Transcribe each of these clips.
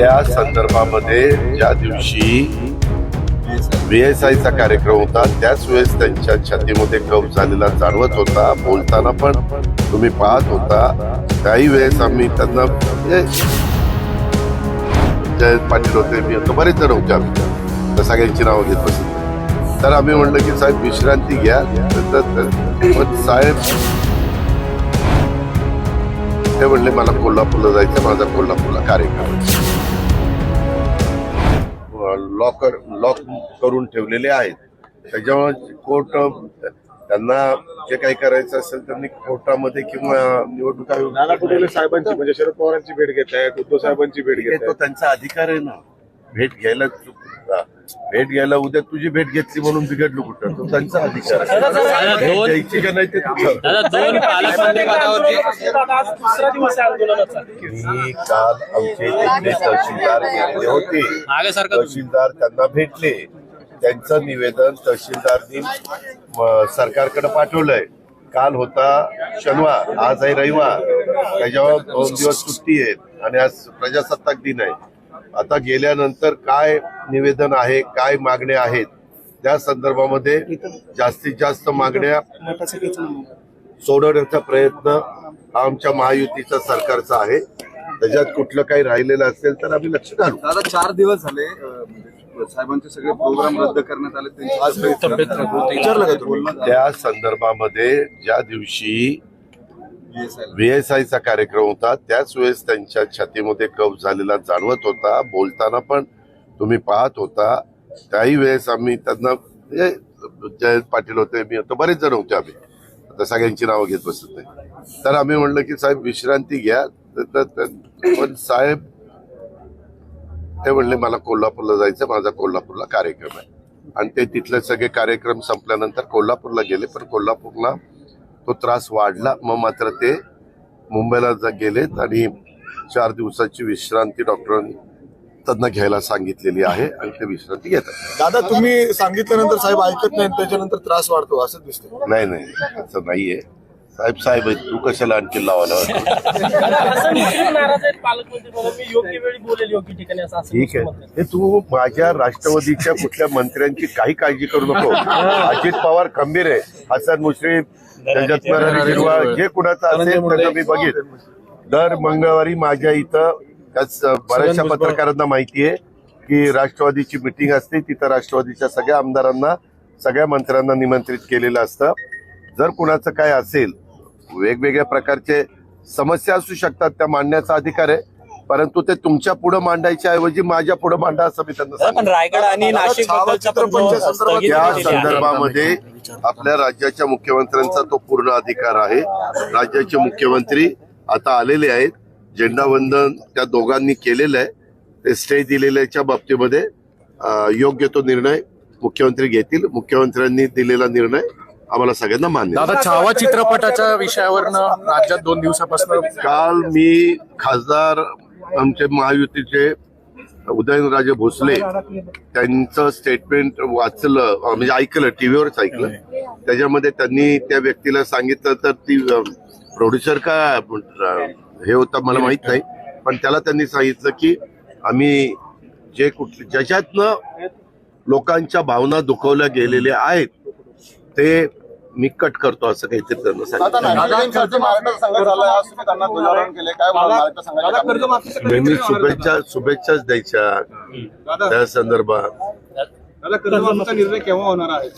त्या संदर्भामध्ये ज्या दिवशी बी एस आयचा कार्यक्रम होता त्याच वेळेस त्यांच्या छातीमध्ये कफ झालेला जाणवत होता. बोलताना पण तुम्ही पाहत होता. त्याही वेळेस आम्ही त्यांना म्हणजे जयंत पाटील होते मी होतो बरेच जण होते आम्ही. त्या सगळ्यांची नावं घेत बसलो. तर आम्ही म्हणलं की साहेब विश्रांती घ्या. तर- साहेब ते म्हणले मला कोल्हापूरला जायचं माझा कोल्हापूरला कार्यक्रम. लॉकर लॉक करून ठेवलेले आहेत. त्याच्यामुळे कोर्ट त्यांना जे काही करायचं असेल त्यांनी कोर्टामध्ये किंवा निवडणूक नाना पटोले साहेबांची म्हणजे शरद पवारांची भेट घेत आहेत उद्धव साहेबांची भेट घेत तो त्यांचा अधिकार आहे ना. भेट घ्यायला चुक- भेट घ्यायला उद्या तुझी भेट घेतली म्हणून बिघडलो कुठं? तो त्यांचा अधिकार आहे. दोन- द्यायची का नाही ते तुझं. दादा दोन पालकमंत्री पदावरती आज दुसरा दिवस आहे आंदोलनाचा. मी काल आमचे तिथले तहसीलदार गेलेले होते. मागे सारखं तुम्ही. तहसीलदार त्यांना भेटले. त्यांचं निवेदन तहसीलदारनी सरकारकडे पाठवलंय. काल होता शनिवार आज आहे रविवार. त्याच्यावर दोन दिवस सुट्टी आहे आणि आज प्रजासत्ताक दिन आहे. आता गेल्यानंतर काय निवेदन आहे काय मागण्या आहेत त्या संदर्भामध्ये जास्तीत जास्त मागण्या सोडवण्याचा प्रयत्न हा आमच्या महायुतीचा सरकारचा आहे. त्याच्यात कुठलं काही राहिलेलं असेल तर आम्ही लक्ष घालू. दादा चार दिवस झाले म्हणजे साहेबांचे सगळे प्रोग्राम रद्द करण्यात आले त्या संदर्भामध्ये ज्या दिवशी व्हीएसआयचा कार्यक्रम होता. त्याच वेळेस त्यांच्या छातीमध्ये कफ झालेला जाणवत होता. बोलताना पण तुम्ही पाहत होता. त्याही वेळेस आम्ही त्यांना जयंत पाटील होते मी होतो बरेच जण होते आम्ही. आता सगळ्यांची नावं घेत बसत नाही. तर आम्ही म्हणलं की साहेब विश्रांती घ्या. तर- पण साहेब ते म्हणले मला कोल्हापूरला जायचं माझा कोल्हापूरला कार्यक्रम आहे. आणि ते तिथले सगळे कार्यक्रम संपल्यानंतर कोल्हापूरला गेले. पण कोल्हापूरला तो त्रास वाढला. मग मात्र ते मुंबईला जा- गेलेत आणि चार दिवसाची विश्रांती डॉक्टरांनी त्यांना घ्यायला सांगितलेली आहे आणि ते विश्रांती घेतात. दादा तुम्ही सांगितल्यानंतर साहेब ऐकत नाही त्याच्यानंतर त्रास वाढतो असं दिसतं नाही नाही असं नाहीये. साहेब साहेब आहेत, तू कशाला आणखी लावायला असं मुस्लिम नाराज आहेत पालकमंत्री म्हणून. मी योग्य वेळी बोलेल योग्य ठिकाणी असं असं ठीक आहे. हे तू माझ्या राष्ट्रवादीच्या कुठल्या मंत्र्यांची काही काळजी करू नको. अजित पवार खंबीर आहे. हसन मुश्रीफ त्याच्यात हिरवाळ जे कुणाचं असेल त्याचं मी बघेन. दर मंगळवारी माझ्या इथं त्याच बऱ्याचशा पत्रकारांना माहिती आहे की राष्ट्रवादीची मिटिंग असते. तिथं राष्ट्रवादीच्या सगळ्या आमदारांना सगळ्या मंत्र्यांना निमंत्रित केलेलं असतं. जर कुणाचं काय असेल वेगवेगळ्या प्रकारचे समस्या असू शकतात त्या मांडण्याचा अधिकार आहे. परंतु ते तुमच्यापुढे मांडायच्या ऐवजी माझ्या पुढे मांडा असं मी त्यांना रायगड आणि नाशिक आहे. संदर्भामध्ये आपल्या राज्याच्या मुख्यमंत्र्यांचा तो पूर्ण अधिकार आहे. राज्याचे मुख्यमंत्री आता आलेले आहेत. झेंडावंदन त्या दोघांनी केलेलं आहे. ते स्टे दिलेल्याच्या बाबतीमध्ये योग्य तो निर्णय मुख्यमंत्री घेतील. मुख्यमंत्र्यांनी दिलेला निर्णय आम्हाला सगळ्यांना मान्य. दादा छावा चित्रपटाच्या विषयावरनं राज्यात दोन दिवसापासून काल मी खासदार आमचे महायुतीचे उदयनराजे भोसले त्यांचं स्टेटमेंट वाचलं म्हणजे ऐकलं टीव्हीवरच ऐकलं. त्याच्यामध्ये त्यांनी त्या व्यक्तीला सांगितलं तर ती प्रोड्युसर का हे होतं मला माहीत नाही. पण त्याला त्यांनी सांगितलं की आम्ही जे कुठले ज्याच्यातनं लोकांच्या भावना दुखवल्या गेलेल्या आहेत ते मी कट करतो असं काहीतरी त्यांना सांगितलं नेहमी शुभेच्छा शुभेच्छाच द्यायच्या. त्या संदर्भात. दादा कर्जमाफीचा निर्णय केव्हा होणार आहे?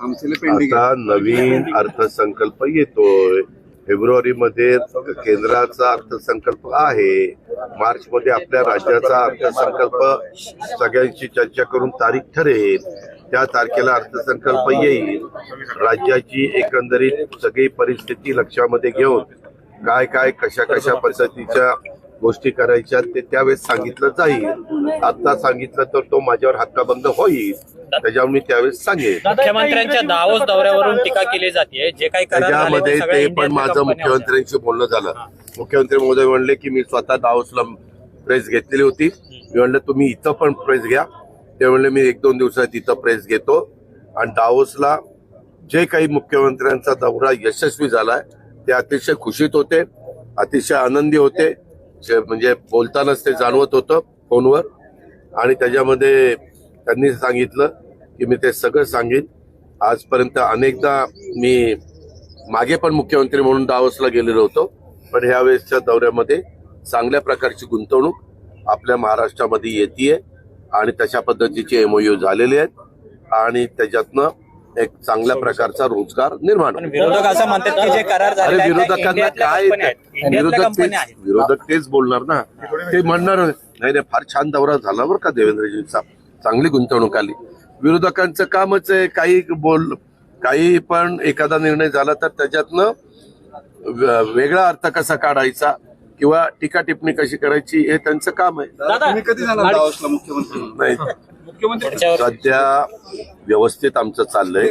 आमचे पेंडिंग आता नवीन अर्थसंकल्प येतोय. फेब्रुवारी मध्ये केंद्राचा अर्थसंकल्प आहे. मार्च मध्ये आपल्या राज्याचा अर्थसंकल्प सगळ्यांशी चर्चा करून तारीख ठरेल. त्या तारखेला अर्थसंकल्प येईल. राज्याची एकंदरीत सगळी परिस्थिती लक्षामध्ये घेऊन काय काय कशा कशा पद्धतीच्या गोष्टी करायच्या ते त्यावेळेस सांगितलं जाईल. आता सांगितलं तर तो माझ्यावर हक्काबंद होईल. त्याच्यावर मी त्यावेळेस सांगेन. मुख्यमंत्र्यांच्या दावोस दौऱ्यावरून टीका केली जाते जे काही त्याच्यामध्ये ते पण माझं मुख्यमंत्र्यांशी बोलणं झालं. मुख्यमंत्री महोदय म्हणले की मी स्वतः दावसला प्रेस घेतलेली होती. मी म्हणलं तुम्ही इथं पण प्रेस घ्या. ते म्हणले मी एक दोन दिवसात तिथं प्रेस घेतो. आणि दावोसला जे काही मुख्यमंत्र्यांचा दौरा यशस्वी झालाय ते अतिशय खुशीत होते अतिशय आनंदी होते. जे म्हणजे बोलतानाच ते जाणवत होतं फोनवर. आणि त्याच्यामध्ये त्यांनी सांगितलं की मी ते सगळं सांगेन. आजपर्यंत अनेकदा मी मागे पण मुख्यमंत्री म्हणून दावसला गेलेलो होतो. पण ह्या वेळेसच्या दौऱ्यामध्ये चांगल्या प्रकारची गुंतवणूक आपल्या महाराष्ट्रामध्ये येते आणि तशा पद्धतीचे एमओयू झालेले आहेत. आणि त्याच्यातनं एक चांगल्या प्रकारचा रोजगार निर्माण. विरोधक असं म्हणतात की जे करार अरे विरोधकांना काय विरोधक तेच विरोधक तेच बोलणार ना? ते म्हणणार नाही नाही फार छान दौरा झाला बरं का देवेंद्रजींचा चांगली गुंतवणूक आली. विरोधकांचं कामच आहे काही बोल काही पण एखादा निर्णय झाला तर त्याच्यातनं वेगळा अर्थ कसा काढायचा? किंवा टीका टिप्पणी कशी करायची हे त्यांचं काम आहे कधी मुख्यमंत्री? नाही मुख्यमंत्री सध्या व्यवस्थित आमचं चाललंय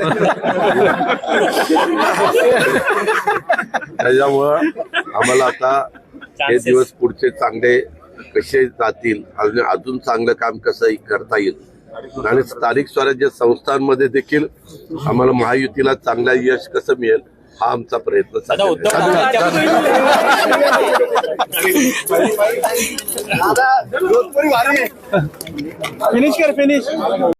त्याच्यामुळं आम्हाला आता हे. दिवस पुढचे चांगले कसे जातील आणि अजून चांगलं काम कसं करता येईल आणि स्थानिक स्वराज्य संस्थांमध्ये देखील आम्हाला महायुतीला चांगला यश कसं मिळेल हा आमचा प्रयत्न दादा चालू उद्धव आहे. ठाकरेंच्या फिनिश कर फिनिश